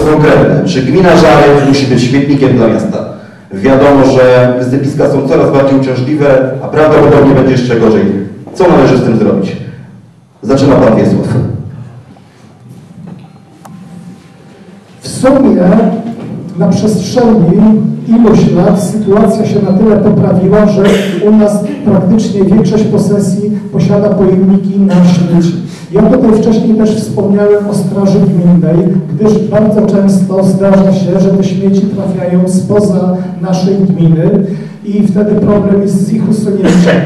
konkretne. Czy gmina Żarew musi być śmietnikiem dla miasta? Wiadomo, że wysypiska są coraz bardziej uciążliwe, a prawdopodobnie będzie jeszcze gorzej. Co należy z tym zrobić? Zaczyna Pan Wiesław. W sumie na przestrzeni iluś lat sytuacja się na tyle poprawiła, że u nas praktycznie większość posesji posiada pojemniki na śmieci. Ja tutaj wcześniej też wspomniałem o straży gminnej, gdyż bardzo często zdarza się, że te śmieci trafiają spoza naszej gminy i wtedy problem jest z ich usunięciem.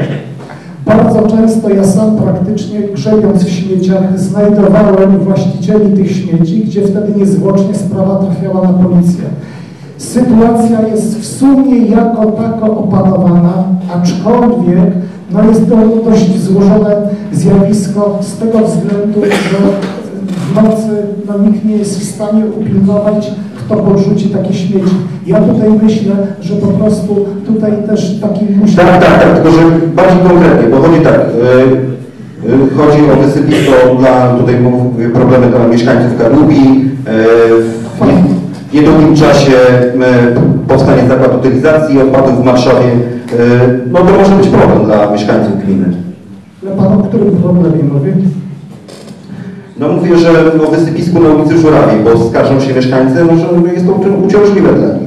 Bardzo często ja sam praktycznie grzebiąc w śmieciach znajdowałem właścicieli tych śmieci, gdzie wtedy niezwłocznie sprawa trafiała na policję. Sytuacja jest w sumie jako tako opanowana, aczkolwiek no jest to dość złożone zjawisko z tego względu, że w nocy no, nikt nie jest w stanie upilnować, kto podrzuci takie śmieci. Ja tutaj myślę, że po prostu tutaj też taki musi... Tak, tak, tak, tylko że bardziej konkretnie, bo chodzi tak, yy, yy, chodzi o wysypisko dla, tutaj mówię, problemy dla mieszkańców Karlubi, yy, niedługim czasie yy, powstanie zakład utylizacji odpadów w Marszawie, yy, no to może być problem dla mieszkańców gminy. Ale Pan o którym problemie mówi? No mówię, że o wysypisku na ulicy Żurawiej, bo skarżą się mieszkańcy, no, że jest to uciążliwe dla nich.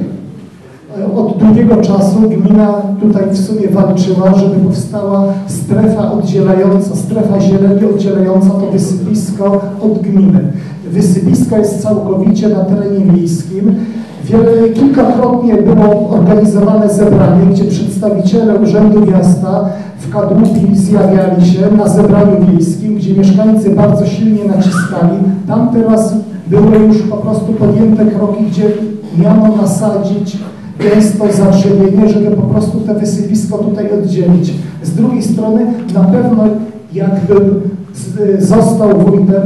Długiego czasu gmina tutaj w sumie walczyła, żeby powstała strefa oddzielająca, strefa zieleni oddzielająca to wysypisko od gminy. Wysypisko jest całkowicie na terenie wiejskim. Wiele, kilkakrotnie było organizowane zebranie, gdzie przedstawiciele Urzędu Miasta w Kadłubi zjawiali się na zebraniu wiejskim, gdzie mieszkańcy bardzo silnie naciskali. Tam teraz były już po prostu podjęte kroki, gdzie miano nasadzić gęsto zadrzewienie, żeby po prostu te wysypisko tutaj oddzielić. Z drugiej strony na pewno jakbym z- został wójtem,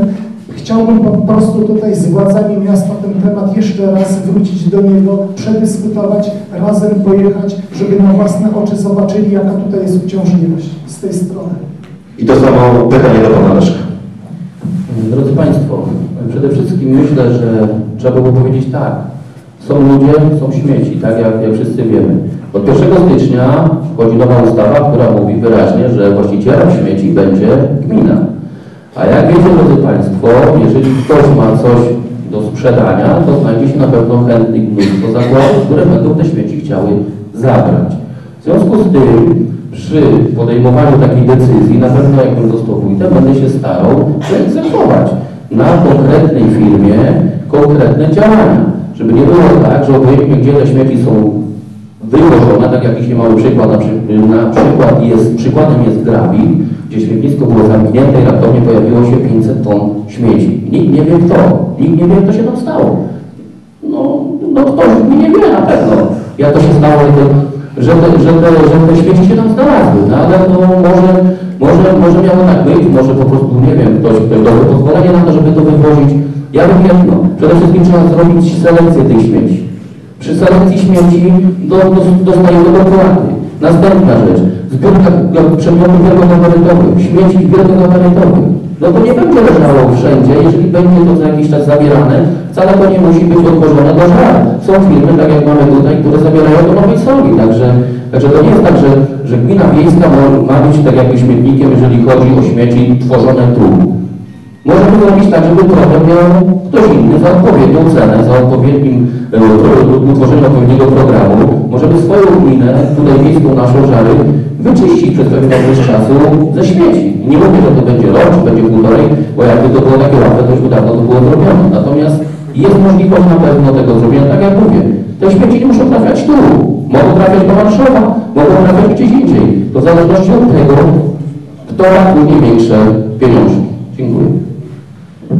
chciałbym po prostu tutaj z władzami miasta ten temat jeszcze raz wrócić do niego, przedyskutować, razem pojechać, żeby na własne oczy zobaczyli, jaka tutaj jest uciążliwość z tej strony. I to samo pytanie do Pana Leszka. Drodzy Państwo, przede wszystkim myślę, że trzeba było powiedzieć tak. Są ludzie, są śmieci, tak jak, jak wszyscy wiemy. Od 1 stycznia wchodzi nowa ustawa, która mówi wyraźnie, że właścicielem śmieci będzie gmina. A jak wiecie, drodzy Państwo, jeżeli ktoś ma coś do sprzedania, to znajdzie się na pewno chętnych mnóstwo zakładów, które będą te śmieci chciały zabrać. W związku z tym, przy podejmowaniu takiej decyzji, na pewno jakbym został wójtem, będę się starał wyegzekwować na konkretnej firmie konkretne działania. Żeby nie było tak, że obojętnie gdzie te śmieci są wyłożone, tak jak jakiś mały przykład, na, przy, na przykład jest, przykładem jest Grabin, gdzie śmietnisko było zamknięte i raptownie pojawiło się 500 ton śmieci. Nikt nie wie kto, nikt nie wie jak to się tam stało. No, no ktoś nie wie na pewno, jak to się stało, że te, że te, że te, śmieci się tam znalazły, no ale no może, może, może miało tak być, może po prostu, nie wiem, ktoś, ktoś dobre pozwolenie na to, żeby to wywozić. Ja bym jedno, przede wszystkim trzeba zrobić selekcję tych śmieci. Przy selekcji śmieci do, do, dostajemy dopłaty. Następna rzecz, zbiórka przedmiotów wielkogabarytowych, śmieci wielkogabarytowych. No to nie będzie leżało wszędzie, jeżeli będzie to za jakiś czas zabierane, wcale to nie musi być odłożone do żar. Są firmy, tak jak mamy tutaj, które zabierają do nowej soli, także, także to nie jest tak, że, że gmina wiejska ma, ma być tak jakby śmietnikiem, jeżeli chodzi o śmieci tworzone tu. Możemy zrobić tak, żeby problem miał ktoś inny za odpowiednią cenę, za odpowiednim e, utworzeniem odpowiedniego programu. Możemy swoją gminę, tutaj miejską naszą żary, wyczyścić przez pewien okres czasu ze śmieci. Nie mówię, że to będzie rok, czy będzie półtorej, bo jakby to było takie łatwe, to już by dawno to było zrobione. Natomiast jest możliwość na pewno tego zrobienia, tak jak mówię. Te śmieci nie muszą trafiać tu. Mogą trafiać do Warszawa, mogą trafiać gdzieś indziej. To w zależności od tego, kto ma później większe pieniążki. Dziękuję.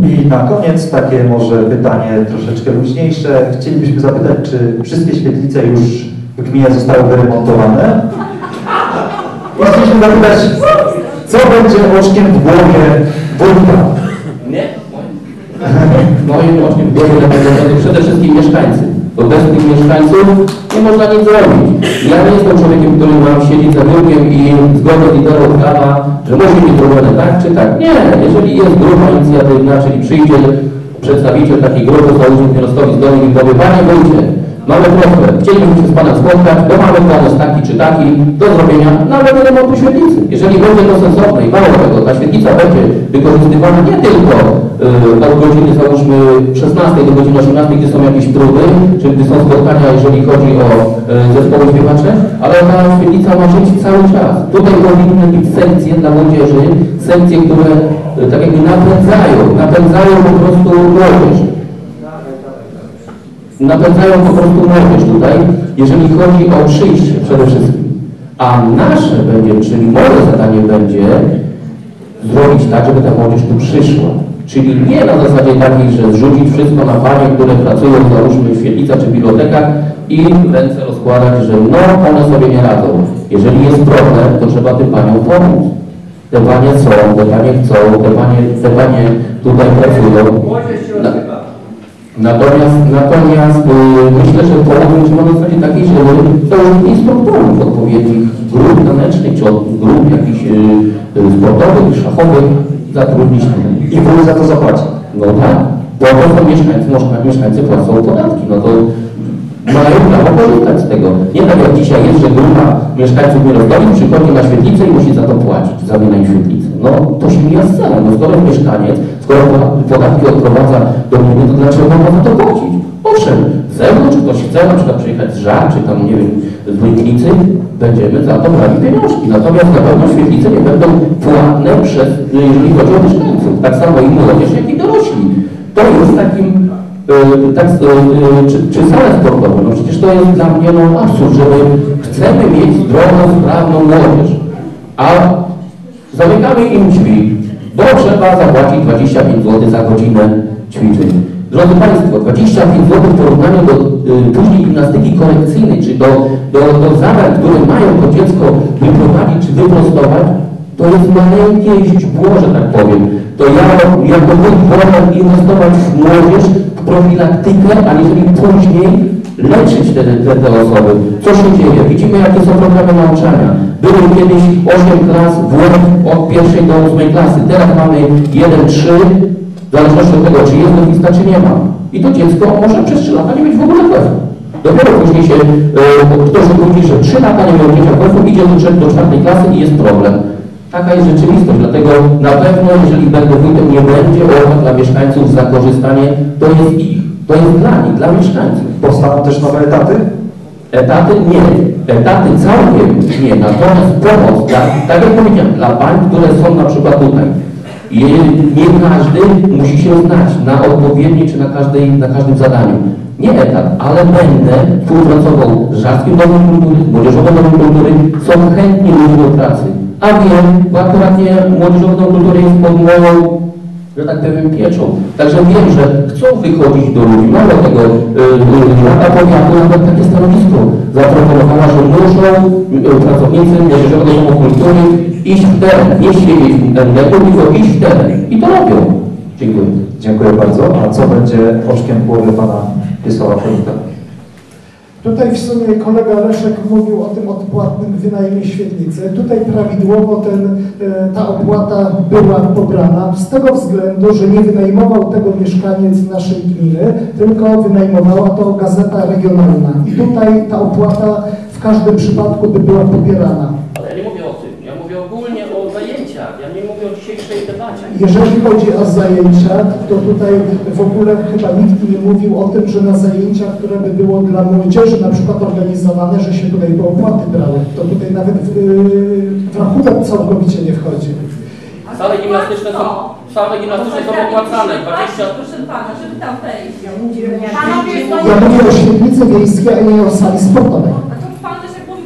I na koniec takie może pytanie troszeczkę luźniejsze. Chcielibyśmy zapytać, czy wszystkie świetlice już w gminie zostały wyremontowane? I chcieliśmy zapytać, co będzie oczkiem w głowie wójta? Nie? Moim oczkiem w głowie będą przede wszystkim mieszkańcy. Bo bez tych mieszkańców nie można nic zrobić. Ja nie jestem człowiekiem, który mam siedzieć za biurkiem i zgodę liderów prawa, że musi być zrobione tak czy tak. Nie, jeżeli jest grupa inicjatywna, czyli przyjdzie przedstawiciel takiej grupy załóżmy Kierowskowi z i powie, Panie Wójcie, mamy prośbę, chcielibyśmy się z Panem spotkać, bo mamy pomysł taki czy taki do zrobienia nawet remontu świetlicy. Jeżeli będzie to sensowne i mało tego, ta świetlica będzie wykorzystywana nie tylko od godziny załóżmy 16 do godziny 18, gdy są jakieś próby, czy gdy są spotkania, jeżeli chodzi o y, zespoły śpiewacze, ale ta świetlica ma żyć cały czas. Tutaj powinny być sekcje dla młodzieży, sekcje, które y, tak jakby napędzają, napędzają po prostu młodzież napędzają po prostu młodzież tutaj, jeżeli chodzi o przyjście przede wszystkim. A nasze będzie, czyli moje zadanie będzie zrobić tak, żeby ta młodzież tu przyszła. Czyli nie na zasadzie takiej, że zrzucić wszystko na panie, które pracują załóżmy w świetlicach czy bibliotekach i ręce rozkładać, że no one sobie nie radzą. Jeżeli jest problem, to trzeba tym paniom pomóc. Te panie są, te panie chcą, te panie, te panie tutaj pracują. Na- Natomiast, natomiast y, myślę, że połowę trzeba na zasadzie takiej, że założyć instruktorów odpowiednich grup tanecznych, czy od grup jakichś y, y, sportowych, szachowych zatrudnić. I wójt za to zapłaci. No tak, bo to mieszkańcy, może mieszkańcy płacą podatki, no to mają prawo korzystać z tego. Nie tak jak dzisiaj jest, że grupa mieszkańców Mirosławi przychodzi na świetlicę i musi za to płacić, za wynajm świetlicy. No to się mija z celem, no skoro mieszkaniec, skoro podatki odprowadza do mnie, to dlaczego ma za to płacić? Owszem, z zewnątrz ktoś chce na przykład przyjechać z Żar, czy tam, nie wiem, z Wojtnicy, będziemy za to brali pieniążki. Natomiast na pewno świetlice nie będą płatne przez, jeżeli chodzi o mieszkańców. Tak samo i młodzież, jak i dorośli. To jest takim Yy, tak, yy, czy, czy sale sportowe, no przecież to jest dla mnie no, absurd, żeby chcemy mieć zdrową, sprawną młodzież, a zamykamy im drzwi, bo trzeba zapłacić 25 zł za godzinę ćwiczeń. Drodzy Państwo, 25 zł w porównaniu do y, później gimnastyki korekcyjnej, czy do, do, do zadań, które mają to dziecko wyprowadzić czy wyprostować, to jest maleńkie źdźbło, że tak powiem. To ja jako wójt wolę inwestować w młodzież, w profilaktykę, aniżeli później leczyć te, te, te osoby. Co się dzieje? Widzimy, jakie są programy nauczania. Były kiedyś 8 klas WF od pierwszej do 8 klasy. Teraz mamy 1-3, w zależności od tego, czy jest logista, czy nie ma. I to dziecko może przez 3 lata nie mieć w ogóle WF. Dopiero później się e, ktoś mówi, że 3 lata nie miał dzieciak WF, idzie do, do 4 klasy i jest problem. Taka jest rzeczywistość, dlatego na pewno, jeżeli będę wójtem, nie będzie opłat dla mieszkańców za korzystanie, to jest ich, to jest dla nich, dla mieszkańców. Powstaną też nowe etaty? Etaty nie, etaty całkiem nie, natomiast pomoc, dla, tak jak powiedziałem, dla pań, które są na przykład tutaj. I nie każdy musi się znać na odpowiedniej czy na, każdej, na każdym zadaniu. Nie etat, ale będę współpracował z Żarskim Domem Kultury, z Młodzieżowym Domem Kultury, są chętni ludzie do pracy. A wiem, bo akurat nie Młodzieżowy Dom Kultury jest pod moją, że tak powiem, pieczą. Także wiem, że chcą wychodzić do ludzi. Mało tego, yy, Rada Powiatu nawet takie stanowisko zaproponowała, że muszą yy, pracownicy Młodzieżowego Kultury iść w teren, nie siedzieć w internetu, tylko iść w teren. I to robią. Dziękuję. Dziękuję bardzo. A co będzie oczkiem głowy pana Wiesława Polita? Tutaj w sumie kolega Leszek mówił o tym odpłatnym wynajmie świetlicy. Tutaj prawidłowo ten, e, ta opłata była pobrana z tego względu, że nie wynajmował tego mieszkaniec naszej gminy, tylko wynajmowała to gazeta regionalna. I tutaj ta opłata w każdym przypadku by była pobierana. Ale ja nie mówię o tym. Ja mówię ogólnie o zajęciach. Ja nie mówię o dzisiejszej debacie. Jeżeli chodzi o zajęcia, to tutaj w ogóle chyba nikt nie mówił o tym, że na zajęcia, które by było dla młodzieży na przykład organizowane, że się tutaj po opłaty brały. To tutaj nawet w, w rachunek całkowicie nie wchodzi. Sale gimnastyczne są, sale gimnastyczne są opłacane. 20, Proszę pana, żeby tam wejść. Panowie, Ja mówię o świetlicy wiejskiej, a nie o sali sportowej. A to pan też jak mówi,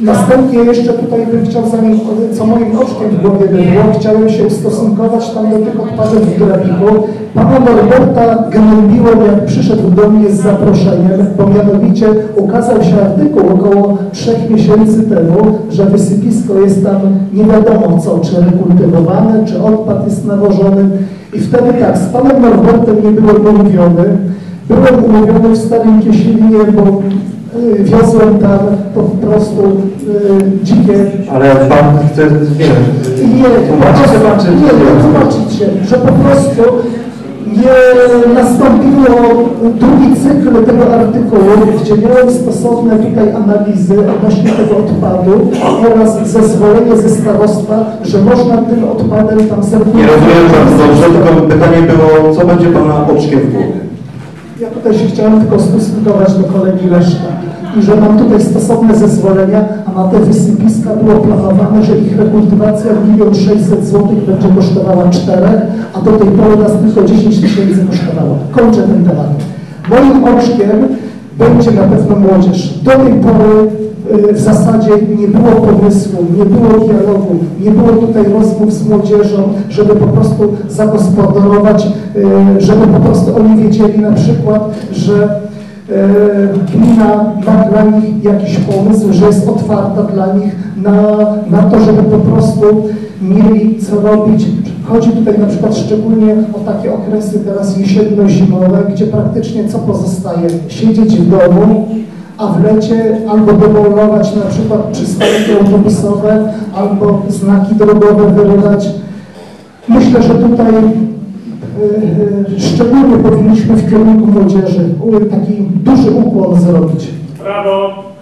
Następnie jeszcze tutaj bym chciał, zanim, co moim oczkiem w głowie było, chciałem się ustosunkować tam do tych odpadów w Grabiku. Pana Norberta gnębiłem, jak przyszedł do mnie z zaproszeniem, bo mianowicie ukazał się artykuł około trzech miesięcy temu, że wysypisko jest tam nie wiadomo co, czy rekultywowane, czy odpad jest nawożony. I wtedy tak, z panem Norbertem nie byłem umówiony. Byłem umówiony w Starym Kiesilinie, bo wiozłem tam po prostu y, dzikie Ale pan chce, nie wiem, nie, pan, czy nie, nie tłumaczyć się, że po prostu nie nastąpiło drugi cykl tego artykułu, gdzie miałem stosowne tutaj analizy odnośnie tego odpadu oraz zezwolenie ze starostwa, że można tym odpadem tam serwirować. Nie rozumiem bardzo dobrze, tylko pytanie było, co będzie Pana oczkiem w głowie? Ja tutaj się chciałem tylko stosunkować do kolegi Leszka i że mam tutaj stosowne zezwolenia, a na te wysypiska było planowane, że ich rekultywacja 1 600 zł będzie kosztowała 4, a do tej pory nas tylko 10 tysięcy kosztowało. Kończę ten temat. Moim oczkiem będzie na pewno młodzież. Do tej pory y, w zasadzie nie było pomysłu, nie było dialogu, nie było tutaj rozmów z młodzieżą, żeby po prostu zagospodarować, y, żeby po prostu oni wiedzieli na przykład, że gmina ma dla nich jakiś pomysł, że jest otwarta dla nich na, na to, żeby po prostu mieli co robić. Chodzi tutaj na przykład szczególnie o takie okresy teraz jesienno-zimowe, gdzie praktycznie co pozostaje? Siedzieć w domu, a w lecie albo demolować na przykład przystanki autobusowe, albo znaki drogowe wyrywać. Myślę, że tutaj szczególnie powinniśmy w kierunku młodzieży y, taki duży ukłon zrobić. Brawo!